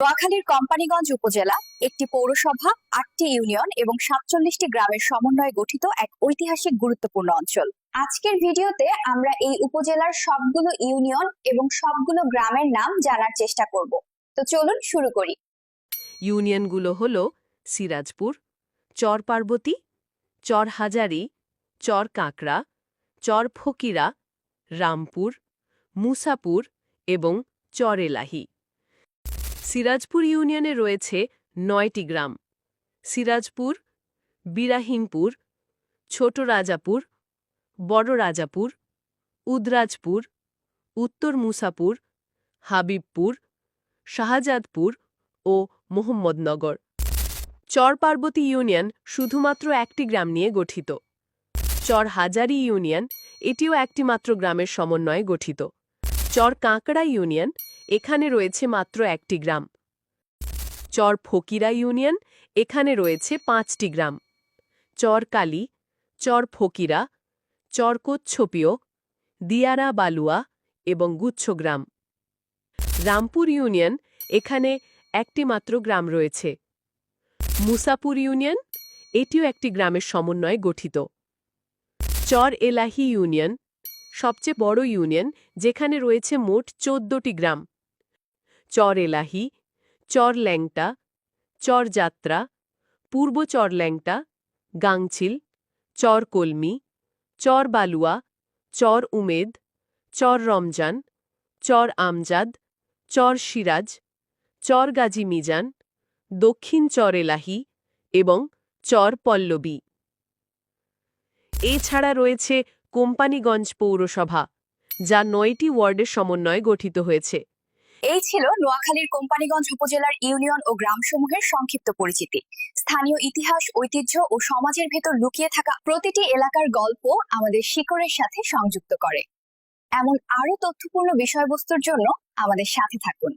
নোয়াখালীর কোম্পানিগঞ্জ উপজেলা একটি পৌরসভা, আটটি ইউনিয়ন এবং সাতচল্লিশটি গ্রামের সমন্বয়ে গঠিত এক ঐতিহাসিক গুরুত্বপূর্ণ অঞ্চল। আজকের ভিডিওতে আমরা এই উপজেলার সবগুলো ইউনিয়ন এবং সবগুলো গ্রামের নাম জানার চেষ্টা করব। তো চলুন শুরু করি। ইউনিয়নগুলো হল সিরাজপুর চর পার্বতী চর হাজারি চর কাঁকড়া চর ফকিরা রামপুর, মুসাপুর এবং চর এলাহি সিরাজপুর ইউনিয়নে রয়েছে নয়টি গ্রাম। সিরাজপুর, বিরাহিমপুর ছোট রাজাপুর বড় রাজাপুর উদরাজপুর, উত্তর মুসাপুর, হাবিবপুর, শাহজাদপুর ও মোহাম্মদনগর। চর পার্বতী ইউনিয়ন শুধুমাত্র একটি গ্রাম নিয়ে গঠিত। চর হাজারি ইউনিয়ন এটিও একটি মাত্র গ্রামের সমন্বয়ে গঠিত। চর কাঁকড়া ইউনিয়ন, এখানে রয়েছে মাত্র একটি গ্রাম। চর ফকিরা ইউনিয়ন, এখানে রয়েছে পাঁচটি গ্রাম। চর কালী, চর ফকিরা, চর দিয়ারা বালুয়া এবং গুচ্ছগ্রাম রামপুর ইউনিয়ন, এখানে একটি মাত্র গ্রাম রয়েছে। মুসাপুর ইউনিয়ন, এটিও একটি গ্রামের সমন্বয়ে গঠিত। চর এলাহি ইউনিয়ন সবচেয়ে বড় ইউনিয়ন, যেখানে রয়েছে মোট চোদ্দটি গ্রাম। চর এলাহি, চর ল্যাংটা, চর যাত্রা, পূর্ব চর ল্যাংটা, গাংছিল, চর কলমি, চর বালুয়া, চর উমেদ, চর রমজান, চর আমজাদ, চর সিরাজ, চর গাজী মিজান, দক্ষিণ চর এলাহি এবং চর পল্লবী। এছাড়া রয়েছে কোম্পানিগঞ্জ পৌরসভা, যা নয়টি ওয়ার্ডের সমন্বয়ে গঠিত হয়েছে। এই ছিল নোয়াখালীর কোম্পানিগঞ্জ উপজেলার ইউনিয়ন ও গ্রামসমূহের সংক্ষিপ্ত পরিচিতি। স্থানীয় ইতিহাস, ঐতিহ্য ও সমাজের ভেতর লুকিয়ে থাকা প্রতিটি এলাকার গল্প আমাদের শিকড়ের সাথে সংযুক্ত করে। এমন আরও তথ্যপূর্ণ বিষয়বস্তুর জন্য আমাদের সাথে থাকুন।